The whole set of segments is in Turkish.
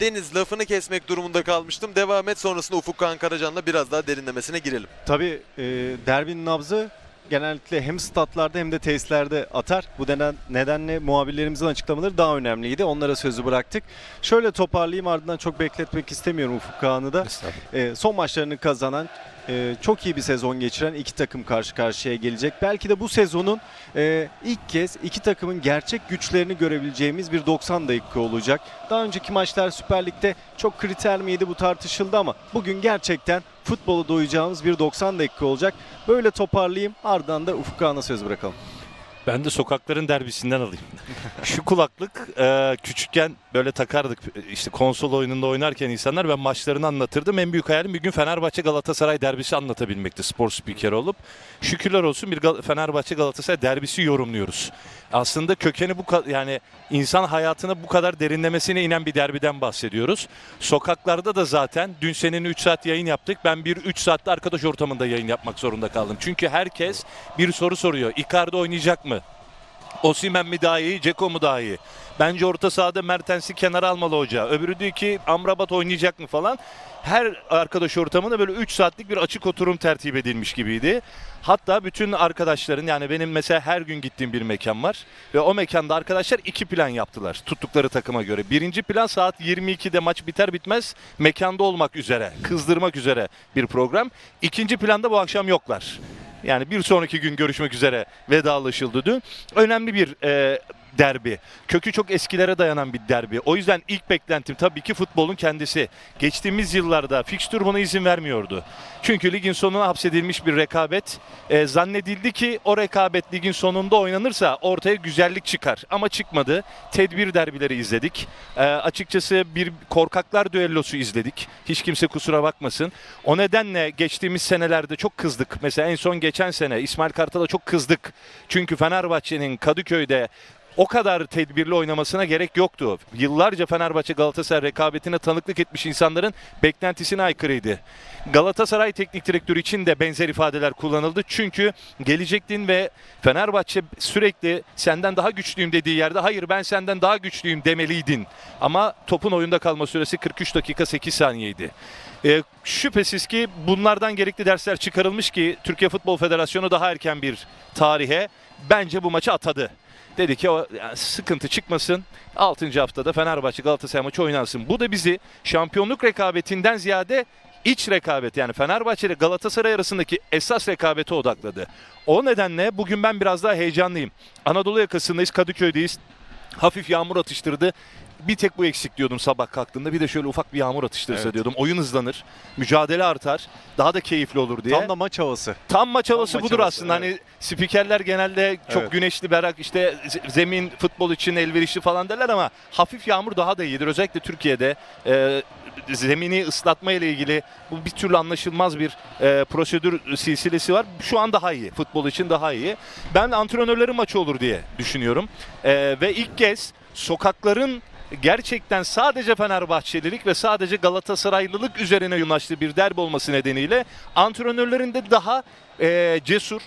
Deniz lafını kesmek durumunda kalmıştım. Devam et sonrasında Ufuk Kağan Karacan'la biraz daha derinlemesine girelim. Tabii e, derbinin nabzı genellikle hem statlarda hem de tesislerde atar. Bu neden, nedenle muhabirlerimizin açıklamaları daha önemliydi. Onlara sözü bıraktık. Şöyle toparlayayım ardından çok bekletmek istemiyorum Ufuk Kağan'ı da. E, son maçlarını kazanan, e, çok iyi bir sezon geçiren iki takım karşı karşıya gelecek. Belki de bu sezonun e, ilk kez iki takımın gerçek güçlerini görebileceğimiz bir 90 dakika olacak. Daha önceki maçlar Süper Lig'de çok kriter miydi bu tartışıldı ama bugün gerçekten futbolu doyacağımız bir 90 dakika olacak. Böyle toparlayayım ardından da Ufuk Kağan'a söz bırakalım. Ben de sokakların derbisinden alayım. Şu kulaklık e, küçükken böyle takardık işte konsol oyununda oynarken insanlar ben maçlarını anlatırdım. En büyük hayalim bir gün Fenerbahçe Galatasaray derbisi anlatabilmekti spor spikeri olup. Şükürler olsun bir Gal- Fenerbahçe Galatasaray derbisi yorumluyoruz. Aslında kökeni bu ka- yani insan hayatına bu kadar derinlemesine inen bir derbiden bahsediyoruz. Sokaklarda da zaten dün senin 3 saat yayın yaptık. Ben bir 3 saatte arkadaş ortamında yayın yapmak zorunda kaldım. Çünkü herkes bir soru soruyor. Icardi oynayacak mı? Osimhen mi daha iyi, Ceko mu daha iyi? Bence orta sahada Mertens'i kenara almalı hoca. Öbürü diyor ki Amrabat oynayacak mı falan. Her arkadaş ortamında böyle 3 saatlik bir açık oturum tertip edilmiş gibiydi. Hatta bütün arkadaşların yani benim mesela her gün gittiğim bir mekan var. Ve o mekanda arkadaşlar iki plan yaptılar tuttukları takıma göre. Birinci plan saat 22'de maç biter bitmez mekanda olmak üzere, kızdırmak üzere bir program. İkinci planda bu akşam yoklar. Yani bir sonraki gün görüşmek üzere vedalaşıldı dün. Önemli bir e, derbi. Kökü çok eskilere dayanan bir derbi. O yüzden ilk beklentim tabii ki futbolun kendisi. Geçtiğimiz yıllarda fikstür buna izin vermiyordu. Çünkü ligin sonuna hapsedilmiş bir rekabet. E, zannedildi ki o rekabet ligin sonunda oynanırsa ortaya güzellik çıkar. Ama çıkmadı. Tedbir derbileri izledik. E, açıkçası bir korkaklar düellosu izledik. Hiç kimse kusura bakmasın. O nedenle geçtiğimiz senelerde çok kızdık. Mesela en son geçen sene İsmail Kartal'a çok kızdık. Çünkü Fenerbahçe'nin Kadıköy'de o kadar tedbirli oynamasına gerek yoktu. Yıllarca Fenerbahçe Galatasaray rekabetine tanıklık etmiş insanların beklentisine aykırıydı. Galatasaray teknik direktörü için de benzer ifadeler kullanıldı. Çünkü gelecektin ve Fenerbahçe sürekli senden daha güçlüyüm dediği yerde hayır ben senden daha güçlüyüm demeliydin. Ama topun oyunda kalma süresi 43 dakika 8 saniyeydi. E, şüphesiz ki bunlardan gerekli dersler çıkarılmış ki Türkiye Futbol Federasyonu daha erken bir tarihe bence bu maçı atadı. Dedi ki sıkıntı çıkmasın. 6. haftada Fenerbahçe Galatasaray maçı oynansın. Bu da bizi şampiyonluk rekabetinden ziyade iç rekabet yani Fenerbahçe ile Galatasaray arasındaki esas rekabete odakladı. O nedenle bugün ben biraz daha heyecanlıyım. Anadolu yakasındayız, Kadıköy'deyiz. Hafif yağmur atıştırdı. Bir tek bu eksik diyordum sabah kalktığımda. Bir de şöyle ufak bir yağmur atıştırsa Evet. diyordum. Oyun hızlanır, mücadele artar, daha da keyifli olur diye. Tam da maç havası. Tam maç havası maç budur havası, aslında. Hani spikerler genelde çok Evet. güneşli, berrak işte zemin futbol için elverişli falan derler ama hafif yağmur daha da iyidir. Özellikle Türkiye'de e, zemini ıslatma ile ilgili bu bir türlü anlaşılmaz bir e, prosedür silsilesi var. Şu an daha iyi. Futbol için daha iyi. Ben antrenörlerin maçı olur diye düşünüyorum. E, ve ilk kez sokakların gerçekten sadece Fenerbahçelilik ve sadece Galatasaraylılık üzerine yoğunlaştığı bir derbi olması nedeniyle antrenörlerin de daha e, cesur,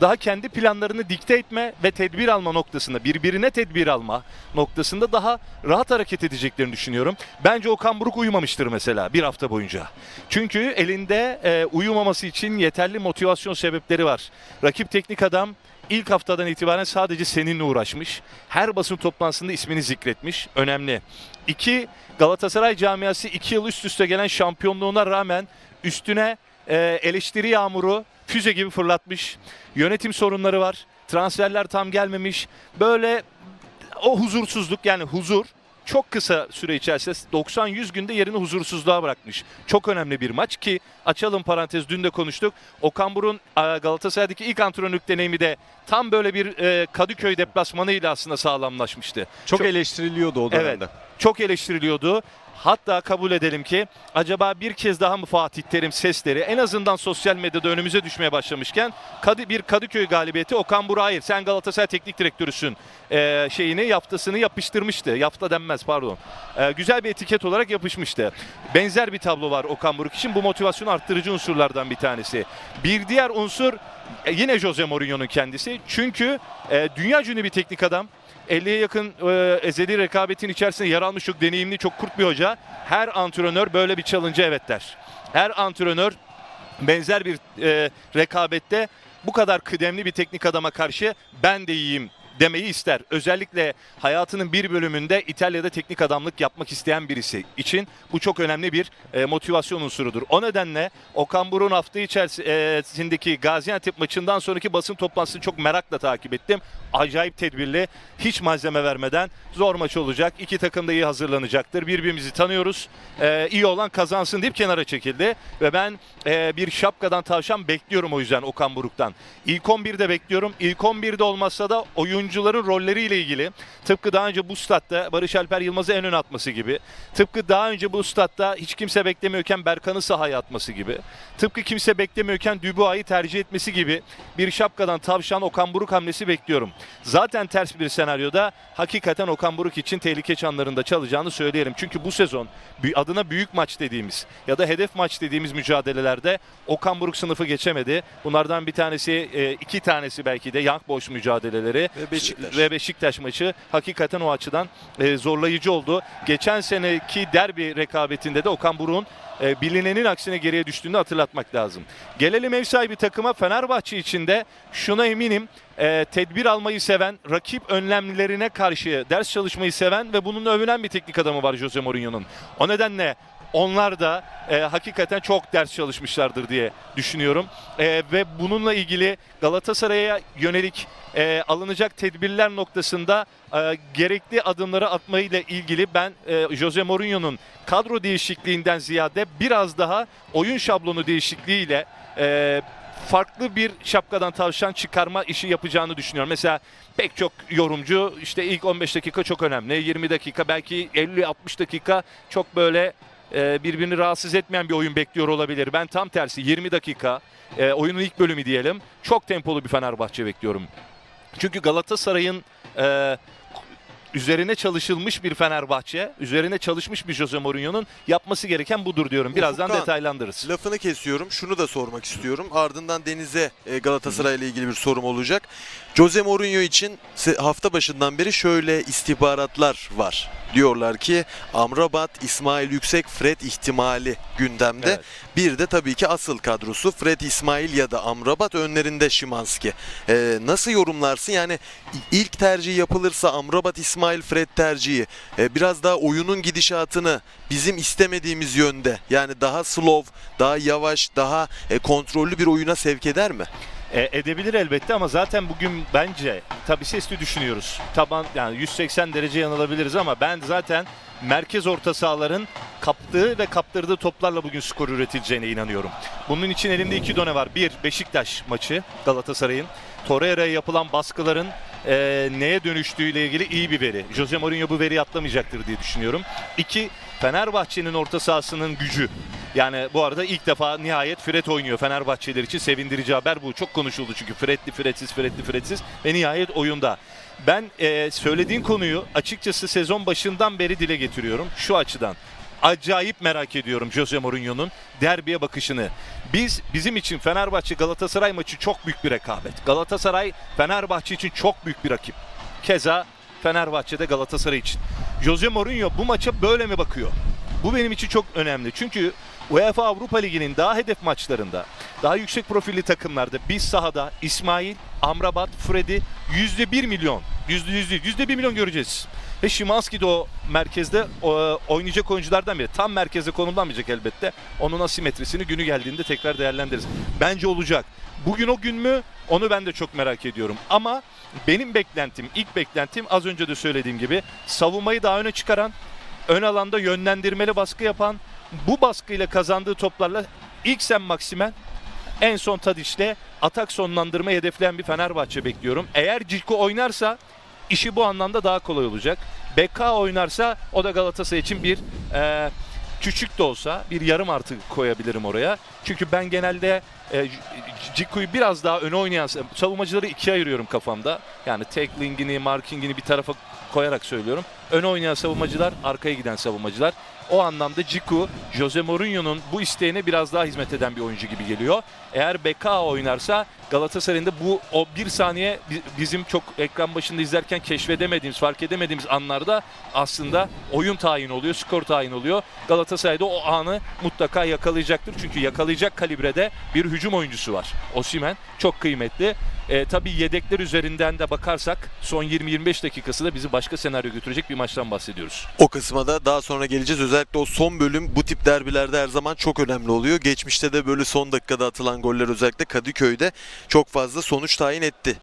daha kendi planlarını dikte etme ve tedbir alma noktasında, birbirine tedbir alma noktasında daha rahat hareket edeceklerini düşünüyorum. Bence Okan Buruk uyumamıştır mesela bir hafta boyunca. Çünkü elinde e, uyumaması için yeterli motivasyon sebepleri var. Rakip teknik adam ilk haftadan itibaren sadece seninle uğraşmış. Her basın toplantısında ismini zikretmiş. Önemli. İki, Galatasaray camiası iki yıl üst üste gelen şampiyonluğuna rağmen üstüne e, eleştiri yağmuru füze gibi fırlatmış. Yönetim sorunları var. Transferler tam gelmemiş. Böyle o huzursuzluk yani huzur çok kısa süre içerisinde 90-100 günde yerini huzursuzluğa bırakmış. Çok önemli bir maç ki açalım parantez dün de konuştuk. Okan Buruk'un e, Galatasaray'daki ilk antrenörlük deneyimi de tam böyle bir e, Kadıköy deplasmanıyla aslında sağlamlaşmıştı. Çok, Çok- eleştiriliyordu o Evet. dönemde. Çok eleştiriliyordu. Hatta kabul edelim ki acaba bir kez daha mı Fatih Terim sesleri en azından sosyal medyada önümüze düşmeye başlamışken Kadı, bir Kadıköy galibiyeti Okan Burak hayır sen Galatasaray teknik direktörüsün e, şeyini yaptasını yapıştırmıştı. Yapta denmez pardon. E, güzel bir etiket olarak yapışmıştı. Benzer bir tablo var Okan Buruk için bu motivasyon arttırıcı unsurlardan bir tanesi. Bir diğer unsur e, yine Jose Mourinho'nun kendisi. Çünkü e, dünya ünlü bir teknik adam. 50'ye yakın e, ezeli rekabetin içerisinde yer almış çok deneyimli, çok kurt bir hoca. Her antrenör böyle bir challenge'a evet der. Her antrenör benzer bir e, rekabette bu kadar kıdemli bir teknik adama karşı ben de iyiyim demeyi ister. Özellikle hayatının bir bölümünde İtalya'da teknik adamlık yapmak isteyen birisi için bu çok önemli bir e, motivasyon unsurudur. O nedenle Okan Buruk'un hafta içerisindeki Gaziantep maçından sonraki basın toplantısını çok merakla takip ettim. Acayip tedbirli, hiç malzeme vermeden zor maç olacak. İki takım da iyi hazırlanacaktır. Birbirimizi tanıyoruz. E, iyi olan kazansın deyip kenara çekildi. Ve ben e, bir şapkadan tavşan bekliyorum o yüzden Okan Buruk'tan. İlk 11'de bekliyorum. İlk 11'de olmazsa da oyuncuların rolleriyle ilgili tıpkı daha önce bu statta Barış Alper Yılmaz'ı en ön atması gibi. Tıpkı daha önce bu statta hiç kimse beklemiyorken Berkan'ı sahaya atması gibi. Tıpkı kimse beklemiyorken Dubois'ı tercih etmesi gibi bir şapkadan tavşan Okan Buruk hamlesi bekliyorum. Zaten ters bir senaryoda hakikaten Okan Buruk için tehlike çanlarında çalacağını söyleyelim. Çünkü bu sezon adına büyük maç dediğimiz ya da hedef maç dediğimiz mücadelelerde Okan Buruk sınıfı geçemedi. Bunlardan bir tanesi, e, iki tanesi belki de Young Boys mücadeleleri Ve Beşiktaş. ve Beşiktaş maçı hakikaten o açıdan e, zorlayıcı oldu. Geçen seneki derbi rekabetinde de Okan Buruk'un e, bilinenin aksine geriye düştüğünü hatırlatmak lazım. Gelelim ev sahibi takıma Fenerbahçe içinde şuna eminim e, tedbir almayı seven, rakip önlemlerine karşı ders çalışmayı seven ve bununla övünen bir teknik adamı var Jose Mourinho'nun. O nedenle onlar da e, hakikaten çok ders çalışmışlardır diye düşünüyorum. E, ve bununla ilgili Galatasaray'a yönelik e, alınacak tedbirler noktasında e, gerekli adımları atmayla ilgili ben e, Jose Mourinho'nun kadro değişikliğinden ziyade biraz daha oyun şablonu değişikliğiyle e, farklı bir şapkadan tavşan çıkarma işi yapacağını düşünüyorum. Mesela pek çok yorumcu işte ilk 15 dakika çok önemli. 20 dakika belki 50-60 dakika çok böyle e, birbirini rahatsız etmeyen bir oyun bekliyor olabilir. Ben tam tersi 20 dakika e, oyunun ilk bölümü diyelim. Çok tempolu bir Fenerbahçe bekliyorum. Çünkü Galatasaray'ın e, üzerine çalışılmış bir Fenerbahçe, üzerine çalışmış bir Jose Mourinho'nun yapması gereken budur diyorum. Birazdan Ufukkan, detaylandırırız. Lafını kesiyorum. Şunu da sormak istiyorum. Ardından Deniz'e e, Galatasaray ile ilgili bir sorum olacak. Jose Mourinho için hafta başından beri şöyle istihbaratlar var. Diyorlar ki Amrabat, İsmail Yüksek, Fred ihtimali gündemde. Evet. Bir de tabii ki asıl kadrosu Fred İsmail ya da Amrabat önlerinde Şimanski. Ee, nasıl yorumlarsın? Yani ilk tercih yapılırsa Amrabat, İsmail, Fred tercihi e, biraz daha oyunun gidişatını bizim istemediğimiz yönde yani daha slow, daha yavaş, daha e, kontrollü bir oyuna sevk eder mi? E, edebilir elbette ama zaten bugün bence tabii sesli düşünüyoruz. Taban yani 180 derece yanılabiliriz ama ben zaten merkez orta sahaların kaptığı ve kaptırdığı toplarla bugün skor üretileceğine inanıyorum. Bunun için elimde iki done var. Bir Beşiktaş maçı Galatasaray'ın. Torreira'ya yapılan baskıların e, neye dönüştüğüyle ilgili iyi bir veri. Jose Mourinho bu veriyi atlamayacaktır diye düşünüyorum. İki Fenerbahçe'nin orta sahasının gücü. Yani bu arada ilk defa nihayet Fred oynuyor Fenerbahçeliler için sevindirici haber bu. Çok konuşuldu çünkü Fredli, Fredsiz, Fredli, Fredsiz ve nihayet oyunda. Ben e, söylediğin konuyu açıkçası sezon başından beri dile getiriyorum şu açıdan. Acayip merak ediyorum Jose Mourinho'nun derbiye bakışını. Biz bizim için Fenerbahçe Galatasaray maçı çok büyük bir rekabet. Galatasaray Fenerbahçe için çok büyük bir rakip. Keza Fenerbahçe'de Galatasaray için. Jose Mourinho bu maça böyle mi bakıyor? Bu benim için çok önemli. Çünkü UEFA Avrupa Ligi'nin daha hedef maçlarında, daha yüksek profilli takımlarda biz sahada İsmail, Amrabat, Freddy %1 milyon, yüzde yüz değil, yüzde bir milyon göreceğiz. Ve Şimanski de o merkezde o, oynayacak oyunculardan biri. Tam merkezde konumlanmayacak elbette. Onun asimetrisini günü geldiğinde tekrar değerlendiririz. Bence olacak. Bugün o gün mü? Onu ben de çok merak ediyorum. Ama benim beklentim, ilk beklentim az önce de söylediğim gibi savunmayı daha öne çıkaran, ön alanda yönlendirmeli baskı yapan, bu baskıyla kazandığı toplarla ilk sen Maksimen, en son Tadiş'le atak sonlandırmayı hedefleyen bir Fenerbahçe bekliyorum. Eğer Cilko oynarsa işi bu anlamda daha kolay olacak. BK oynarsa o da Galatasaray için bir e, küçük de olsa bir yarım artı koyabilirim oraya. Çünkü ben genelde e, Ciku'yu biraz daha öne oynayan savunmacıları ikiye ayırıyorum kafamda. Yani tacklingini, markingini bir tarafa koyarak söylüyorum. Öne oynayan savunmacılar, arkaya giden savunmacılar. O anlamda Ciku, Jose Mourinho'nun bu isteğine biraz daha hizmet eden bir oyuncu gibi geliyor. Eğer Beka oynarsa Galatasaray'ın da bu o bir saniye bi- bizim çok ekran başında izlerken keşfedemediğimiz, fark edemediğimiz anlarda aslında oyun tayin oluyor, skor tayin oluyor. Galatasaray'da o anı mutlaka yakalayacaktır. Çünkü yakalayacak kalibrede bir hücum oyuncusu var. Osimhen çok kıymetli. E, tabii yedekler üzerinden de bakarsak son 20-25 dakikası da bizi başka senaryo götürecek bir maçtan bahsediyoruz. O kısma da daha sonra geleceğiz. Özellikle o son bölüm bu tip derbilerde her zaman çok önemli oluyor. Geçmişte de böyle son dakikada atılan goller özellikle Kadıköy'de çok fazla sonuç tayin etti.